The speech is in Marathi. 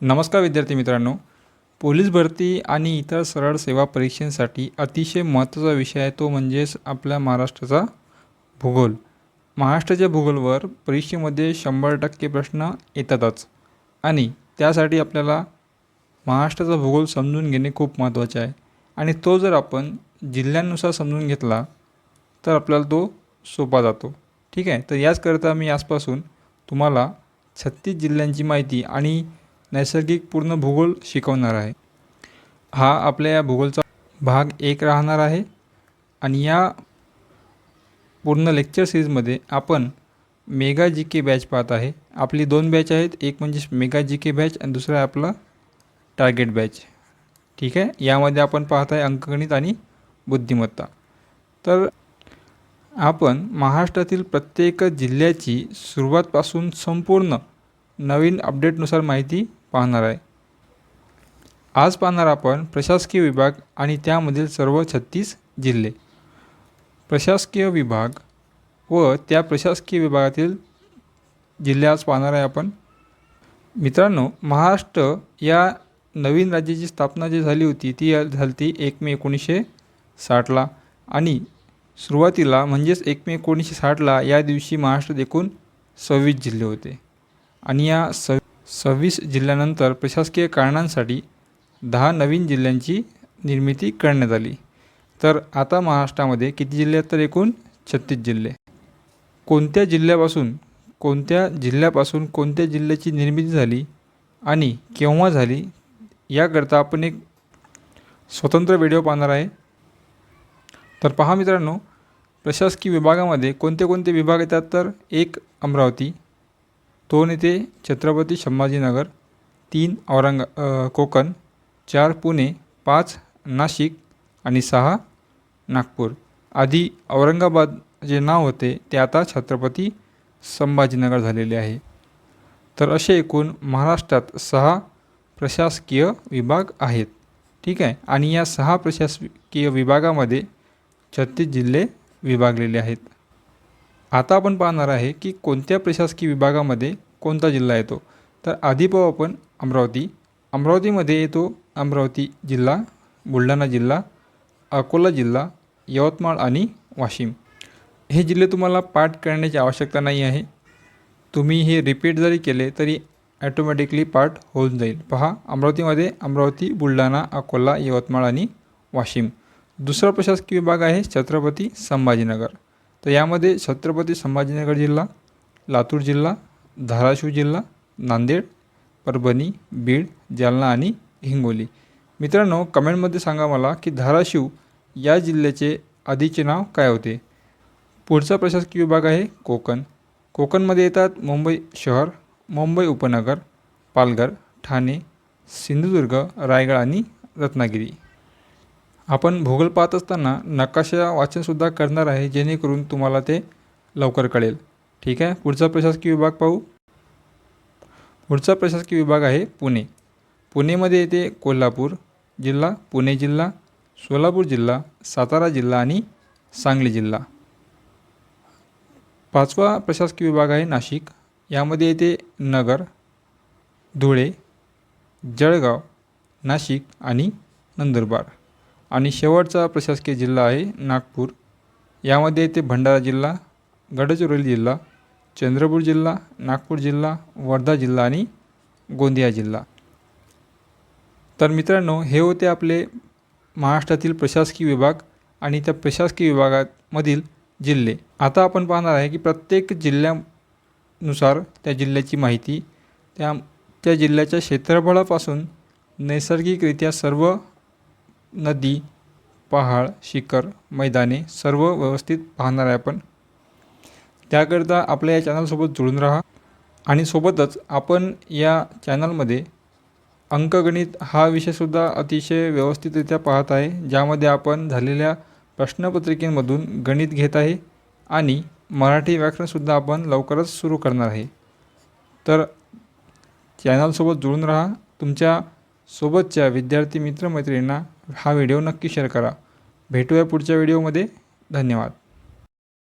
नमस्कार विद्यार्थी मित्रांनो. पोलीस भरती आणि इतर सरळ सेवा परीक्षेसाठी अतिशय महत्त्वाचा विषय आहे तो म्हणजेच आपल्या महाराष्ट्राचा भूगोल. महाराष्ट्राच्या भूगोलवर परीक्षेमध्ये शंभर टक्के प्रश्न येतातच आणि त्यासाठी आपल्याला महाराष्ट्राचा भूगोल समजून घेणे खूप महत्त्वाचे आहे. आणि तो जर आपण जिल्ह्यांनुसार समजून घेतला तर आपल्याला तो सोपा जातो. ठीक आहे? तर याचकरता मी आजपासून तुम्हाला छत्तीस जिल्ह्यांची माहिती आणि नैसर्गिक पूर्ण भूगोल शिकवणार आहे. हा आपल्या या भूगोलचा भाग एक राहणार आहे आणि या पूर्ण लेक्चर सिरीजमध्ये आपण मेगा जी के बॅच पाहत आहे. आपली दोन बॅच आहेत एक म्हणजे मेगा जी के बॅच आणि दुसरा आपला टार्गेट बॅच. ठीक आहे? यामध्ये आपण पाहत आहे अंकगणित आणि बुद्धिमत्ता. तर आपण महाराष्ट्रातील प्रत्येक जिल्ह्याची सुरुवातपासून संपूर्ण नवीन अपडेटनुसार माहिती पाहणार आहे. आज पाहणार आपण प्रशासकीय विभाग आणि त्यामधील सर्व छत्तीस जिल्हे. प्रशासकीय विभाग व त्या प्रशासकीय विभागातील जिल्हे आज पाहणार आहे आपण. मित्रांनो महाराष्ट्र या नवीन राज्याची स्थापना जी झाली होती ती झाली ती एक मे एकोणीसशे साठला. आणि सुरुवातीला म्हणजेच एक मे एकोणीसशे साठला या दिवशी महाराष्ट्रात एकूण सव्वीस जिल्हे होते. आणि या स सव्वीस जिल्ह्यानंतर प्रशासकीय कारणांसाठी दहा नवीन जिल्ह्यांची निर्मिती करण्यात आली. तर आता महाराष्ट्रामध्ये किती जिल्हे आहेत तर एकूण छत्तीस जिल्हे. कोणत्या जिल्ह्यापासून कोणत्या जिल्ह्यापासून कोणत्या जिल्ह्याची निर्मिती झाली आणि केव्हा झाली याकरता आपण एक स्वतंत्र व्हिडिओ पाहणार आहे. तर पहा मित्रांनो प्रशासकीय विभागामध्ये कोणते कोणते विभाग येतात तर एक अमरावती दोन येथे छत्रपती संभाजीनगर तीन औरंगा कोकण चार पुणे पाच नाशिक आणि सहा नागपूर. आधी औरंगाबाद जे नाव होते ते आता छत्रपती संभाजीनगर झालेले आहे. तर असे एकूण महाराष्ट्रात सहा प्रशासकीय विभाग आहेत. ठीक आहे? आणि या सहा प्रशासकीय विभागामध्ये छत्तीस जिल्हे विभागलेले आहेत. आता आपण पाहणार आहे की कोणत्या प्रशासकीय विभागामध्ये कोणता जिल्हा येतो? तर आधी पाहू आपण अमरावती. अमरावतीमध्ये येतो अमरावती जिल्हा बुलढाणा जिल्हा अकोला जिल्हा यवतमाळ आणि वाशिम. हे जिल्हे तुम्हाला पाठ करण्याची आवश्यकता नाही आहे. तुम्ही हे रिपीट जरी केले तरी ॲटोमॅटिकली पाठ होऊन जाईल. पहा अमरावतीमध्ये अमरावती बुलढाणा अकोला यवतमाळ आणि वाशिम. दुसरा प्रशासकीय विभाग आहे छत्रपती संभाजीनगर. तर यामध्ये छत्रपती संभाजीनगर जिल्हा लातूर जिल्हा धाराशिव जिल्हा नांदेड परभणी बीड जालना आणि हिंगोली. मित्रांनो कमेंटमध्ये सांगा मला की धाराशिव या जिल्ह्याचे आधीचे नाव काय होते? पुढचा प्रशासकीय विभाग आहे कोकण. कोकणमध्ये येतात मुंबई शहर मुंबई उपनगर पालघर ठाणे सिंधुदुर्ग रायगड आणि रत्नागिरी. आपण भूगोल पाहत असताना नकाशा वाचनसुद्धा करणार आहे जेणेकरून तुम्हाला ते लवकर कळेल. ठीक आहे? पुढचा प्रशासकीय विभाग पाहू. पुढचा प्रशासकीय विभाग आहे पुणे. पुणेमध्ये येते कोल्हापूर जिल्हा पुणे जिल्हा सोलापूर जिल्हा सातारा जिल्हा आणि सांगली जिल्हा. पाचवा प्रशासकीय विभाग आहे नाशिक. यामध्ये येते नगर धुळे जळगाव नाशिक आणि नंदुरबार. आणि शेवटचा प्रशासकीय जिल्हा आहे नागपूर. यामध्ये येते भंडारा जिल्हा गडचिरोली जिल्हा चंद्रपूर जिल्हा नागपूर जिल्हा वर्धा जिल्हा आणि गोंदिया जिल्हा. तर मित्रांनो हे होते आपले महाराष्ट्रातील प्रशासकीय विभाग आणि त्या प्रशासकीय विभागामधील जिल्हे. आता आपण पाहणार आहे की प्रत्येक जिल्ह्यानुसार त्या जिल्ह्याची माहिती त्या त्या जिल्ह्याच्या क्षेत्रफळापासून नैसर्गिकरित्या सर्व नदी पहाड शिखर मैदाने सर्व व्यवस्थित पाहणार आहे आपण. त्याकरता आपल्या या चॅनलसोबत जुळून राहा आणि सोबतच आपण या चॅनलमध्ये अंकगणित हा विषयसुद्धा अतिशय व्यवस्थितरित्या पाहत आहे ज्यामध्ये आपण झालेल्या प्रश्नपत्रिकेमधून गणित घेत आहे आणि मराठी व्याकरणसुद्धा आपण लवकरच सुरू करणार आहे. तर चॅनलसोबत जुळून राहा. तुमच्या सोबतच्या विद्यार्थी मित्रमैत्रिणींना हा व्हिडिओ नक्की शेअर करा. भेटूया पुढच्या व्हिडिओमध्ये. धन्यवाद.